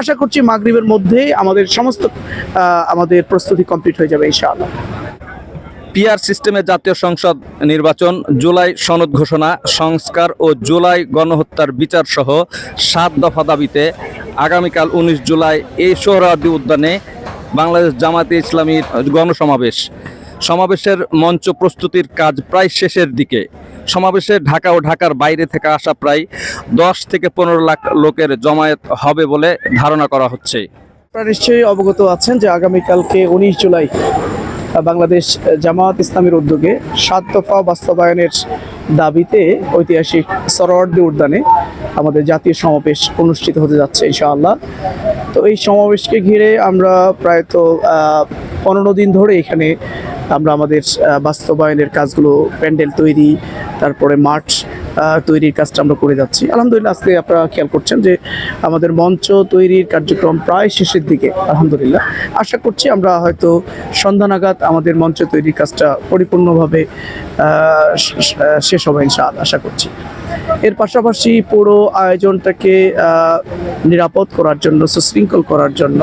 আশা করছি মাগরিবের মধ্যেই আমাদের সমস্ত আমাদের প্রস্তুতি কমপ্লিট হয়ে যাবে ইনশাআল্লাহ। পিআর সিস্টেমে জাতীয় সংসদ নির্বাচন, জুলাই সনদ ঘোষণা, সংস্কার ও জুলাই গণহত্যার বিচার সহ সাত দফা দাবিতে আগামীকাল উনিশ জুলাই এই সোহরাওয়ার্দী উদ্যানে বাংলাদেশ জামাতে ইসলামীর গণসমাবেশ। সমাবেশের মঞ্চ প্রস্তুতির কাজ প্রায় শেষের দিকে। সমাবেশে ঢাকা ও ঢাকার বাইরে থেকে আসা প্রায় দশ থেকে পনেরো লাখ লোকের জমায়েত হবে বলে ধারণা করা হচ্ছে। আপনারা নিশ্চয়ই অবগত আছেন যে আগামীকালকে উনিশ জুলাই বাংলাদেশ জামায়াত ইসলামের উদ্যোগে সাত দফা বাস্তবায়নের দাবিতে ঐতিহাসিক সরোয়ার্দী উদ্যানে আমাদের জাতীয় সমাবেশ অনুষ্ঠিত হতে যাচ্ছে ইনশাআল্লাহ। তো এই সমাবেশকে ঘিরে আমরা প্রায় তো পনেরো দিন ধরে এখানে আমরা আমাদের বাস্তবায়নের কাজগুলো প্যান্ডেল তৈরি, তারপরে মাঠ তৈরির কাজটা আমরা করে যাচ্ছি। আলহামদুলিল্লাহ, আজকে আপনারা খেয়াল করছেন যে আমাদের মঞ্চ তৈরির কার্যক্রম প্রায় শেষের দিকে, আলহামদুলিল্লাহ। আশা করছি আমরা হয়তো সন্ধ্যা নাগাদ আমাদের মঞ্চ তৈরির কাজটা পরিপূর্ণভাবে শেষ হবে ইনশাআল্লাহ, আশা করছি। এর পাশাপাশি পুরো আয়োজনটাকে নিরাপদ করার জন্য, সুশৃঙ্খল করার জন্য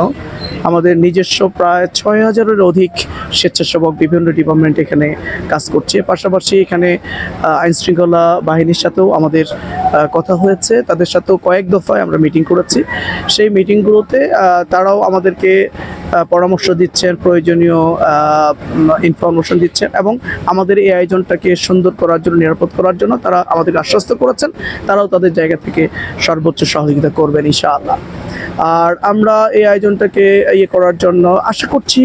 আমাদের নিজস্ব প্রায় ছয় হাজারের অধিক স্বেচ্ছাসেবক বিভিন্ন ডিপার্টমেন্ট এখানে কাজ করছে। পাশাপাশি এখানে আইনশৃঙ্খলা বাহিনীর সাথেও আমাদের কথা হয়েছে। তাদের সাথেও কয়েক দফায় আমরা মিটিং করেছি। সেই মিটিংগুলোতে তারাও আমাদেরকে পরামর্শ দিচ্ছেন, প্রয়োজনীয় ইনফরমেশন দিচ্ছেন এবং আমাদের এই আয়োজনটাকে সুন্দর করার জন্য, নিরাপদ করার জন্য তারা আমাদেরকে আশ্বস্ত করেছেন। তারাও তাদের জায়গা থেকে সর্বোচ্চ সহযোগিতা করবেন ইনশাআল্লাহ। আর আমরা এই আয়োজনটাকে ইয়ে করার জন্য আশা করছি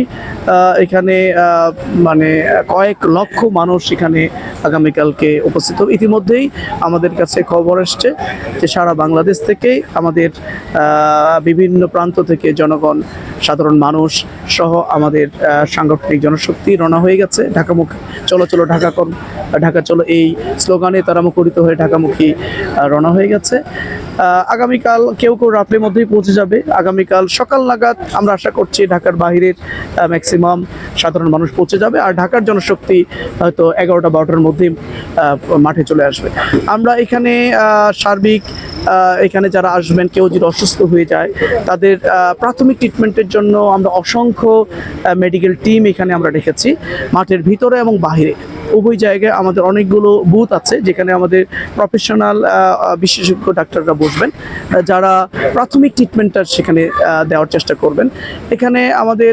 এখানে মানে কয়েক লক্ষ মানুষ এখানে আগামীকালকে উপস্থিত হবে। ইতিমধ্যেই আমাদের কাছে খবর এসছে যে সারা বাংলাদেশ থেকেই আমাদের বিভিন্ন প্রান্ত থেকে জনগণ সাধারণ মানুষ সহ আমাদের সাংগঠনিক জনশক্তি রওনা হয়ে গেছে। ঢাকামুখ, চলো চলো, ঢাকা কর, ঢাকা চলো, এই স্লোগানে তারা মুখরিত হয়ে ঢাকামুখী রওনা হয়ে গেছে। আগামীকাল কেউ কেউ রাত্রের মধ্যেই পৌঁছে যাবে। আগামীকাল সকাল নাগাদ আমরা আশা করছি ঢাকার বাহিরের ম্যাক্সিমাম সাধারণ মানুষ পৌঁছে যাবে আর ঢাকার জনশক্তি হয়তো এগারোটা বারোটার মধ্যেই আহ, মাঠে চলে আসবে। আমরা এখানে সার্বিক এখানে যারা আসবেন কেউ যদি অসুস্থ হয়ে যায় তাদের প্রাথমিক ট্রিটমেন্টের জন্য আমরা অসংখ্য মেডিকেল টিম এখানে আমরা রেখেছি। মাঠের ভিতরে এবং বাহিরে। উভয় জায়গায় আমাদের অনেকগুলো বুথ আছে যেখানে আমাদের প্রফেশনাল বিশেষজ্ঞ ডাক্তাররা বসবেন যারা প্রাথমিক ট্রিটমেন্টটা সেখানে দেওয়ার চেষ্টা করবেন। এখানে আমাদের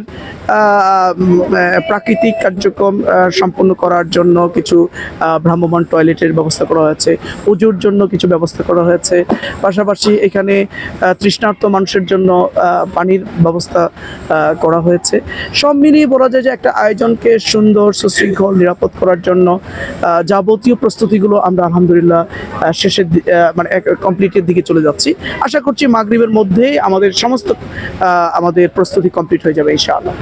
প্রাকৃতিক কার্যক্রম সম্পন্ন করার জন্য কিছু আহ, ভ্রাম্যমাণ টয়লেটের ব্যবস্থা করা হয়েছে উজুর জন্য কিছু ব্যবস্থা করা হয়েছে। পাশাপাশি এখানে আহ, তৃষ্ণার্ত মানুষের জন্য পানির ব্যবস্থা করা হয়েছে। সব মিলিয়ে বলা যায় যে একটা আয়োজনকে সুন্দর সুশৃঙ্খল নিরাপদ করার জন্য যাবতীয় প্রস্তুতিগুলো আমরা আলহামদুলিল্লাহ শেষের মানে কমপ্লিটের দিকে চলে যাচ্ছি। আশা করছি মাগরীবের মধ্যেই আমাদের সমস্ত আমাদের প্রস্তুতি কমপ্লিট হয়ে যাবে ইনশাআল্লাহ।